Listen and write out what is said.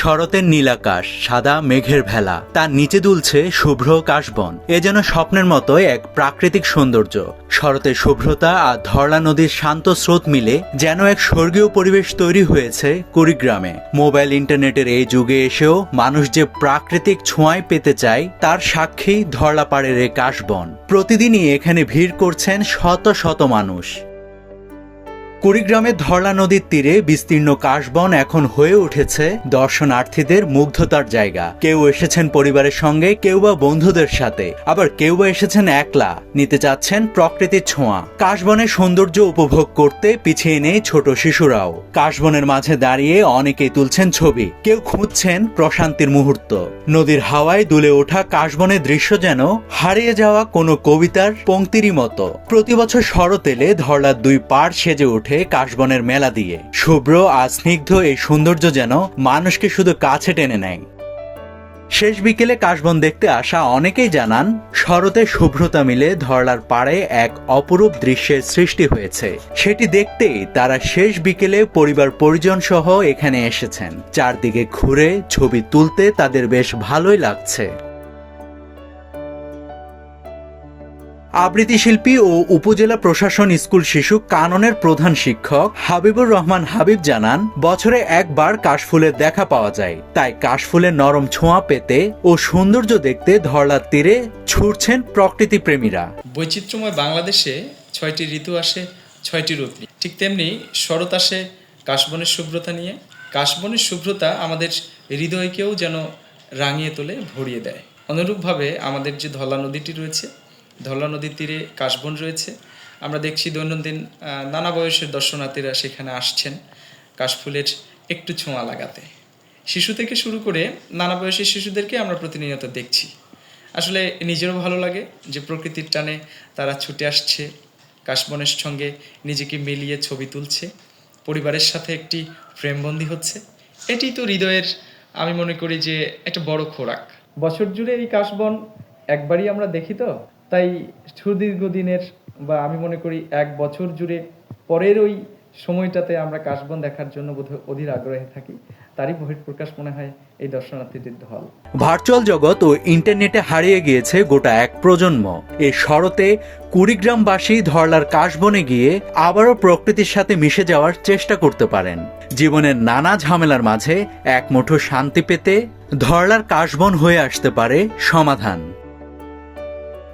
শরতের নীলাকাশ, সাদা মেঘের ভেলা। তার নিচে দুলছে শুভ্র কাশবন। এ যেন স্বপ্নের মতো এক প্রাকৃতিক সৌন্দর্য। শরতের শুভ্রতা আর ধরলা নদীর শান্ত স্রোত মিলে যেন এক স্বর্গীয় পরিবেশ তৈরি হয়েছে কুড়িগ্রামে। মোবাইল ইন্টারনেটের এই যুগে এসেও মানুষ যে প্রাকৃতিক ছোঁয়ায় পেতে চায়, তার সাক্ষী ধরলাপাড়ের এ কাশবন। প্রতিদিনই এখানে ভিড় করছেন শত শত মানুষ। কুড়িগ্রামের ধরলা নদীর তীরে বিস্তীর্ণ কাশবন এখন হয়ে উঠেছে দর্শনার্থীদের মুগ্ধতার জায়গা। কেউ এসেছেন পরিবারের সঙ্গে, কেউ বা বন্ধুদের সাথে। আবার কেউ বা এসেছেন একলা। নিতে চাচ্ছেন প্রকৃতির ছোঁয়া। কাশবনের সৌন্দর্য উপভোগ করতে পিছিয়ে নেই ছোট শিশুরাও। কাশবনের মাঝে দাঁড়িয়ে অনেকেই তুলছেন ছবি। কেউ খুঁজছেন প্রশান্তির মুহূর্ত। নদীর হাওয়ায় দুলে ওঠা কাশবনের দৃশ্য যেন হারিয়ে যাওয়া কোনো কবিতার পংক্তিরই মতো। প্রতি বছর শরৎ এলে ধরলার দুই পাড় সেজে ওঠে কাশবনের মেলা দিয়ে। শুভ্র আর স্নিগ্ধ এই সৌন্দর্য যেন মানুষকে শুধু কাছে টেনে নেয়। শেষ বিকেলে কাশবন দেখতে আসা অনেকেই জানান, শরতে শুভ্রতা মিলে ধরলার পাড়ে এক অপরূপ দৃশ্যের সৃষ্টি হয়েছে। সেটি দেখতেই তারা শেষ বিকেলে পরিবার পরিজন সহ এখানে এসেছেন। চারদিকে ঘুরে ছবি তুলতে তাদের বেশ ভালোই লাগছে। আবৃত্তি শিল্পী ও উপজেলা প্রশাসন স্কুল শিশু কাননের প্রধান শিক্ষক হাবিবুর রহমান হাবিব জানান, বছরে একবার কাশফুলের দেখা পাওয়া যায়। তাই কাশফুলের নরম ছোঁয়া পেতে ও সৌন্দর্য দেখতে ধরলার তীরে ছুটছেন প্রকৃতি প্রেমীরা বৈচিত্র্যময় বাংলাদেশে ছয়টি ঋতু আসে, ছয়টি রূপ ঠিক তেমনি শরৎ আসে কাশবনের শুভ্রতা নিয়ে। কাশবনের শুভ্রতা আমাদের হৃদয়কেও যেন রাঙিয়ে তোলে, ভরিয়ে দেয়। অনুরূপভাবে আমাদের যে ধলা নদীটি রয়েছে ধলা নদীর তীরে কাশবন রয়েছে। আমরা দেখছি দৈনন্দিন নানা বয়সের দর্শনার্থীরা সেখানে আসছেন কাশফুলের একটু ছোঁয়া লাগাতে। শিশু থেকে শুরু করে নানা বয়সের শিশুদেরকে আমরা প্রতিনিয়ত দেখছি। আসলে নিজেরও ভালো লাগে যে প্রকৃতির টানে তারা ছুটে আসছে, কাশবনের সঙ্গে নিজেকে মিলিয়ে ছবি তুলছে, পরিবারের সাথে একটি ফ্রেমবন্দি হচ্ছে। এটি তো হৃদয়ের, আমি মনে করি যে একটা বড় খোরাক। বছর জুড়ে এই কাশবন একবারই আমরা দেখি তো? তাই সুদীর্ঘ দিনের বা আমি মনে করি এক বছর জুড়ে পরের ওই সময়টাতে আমরা কাশবন দেখার জন্য অধীর আগ্রহে থাকি। তারই বহিঃপ্রকাশ মনে হয় এই দর্শনার্থীদের ঢল ভার্চুয়াল জগৎ ও ইন্টারনেটে হারিয়ে গিয়েছে গোটা এক প্রজন্ম। এই শরতে কুড়িগ্রামবাসী ধরলার কাশবনে গিয়ে আবারও প্রকৃতির সাথে মিশে যাওয়ার চেষ্টা করতে পারেন। জীবনের নানা ঝামেলার মাঝে এক মুঠো শান্তি পেতে ধরলার কাশবন হয়ে আসতে পারে সমাধান।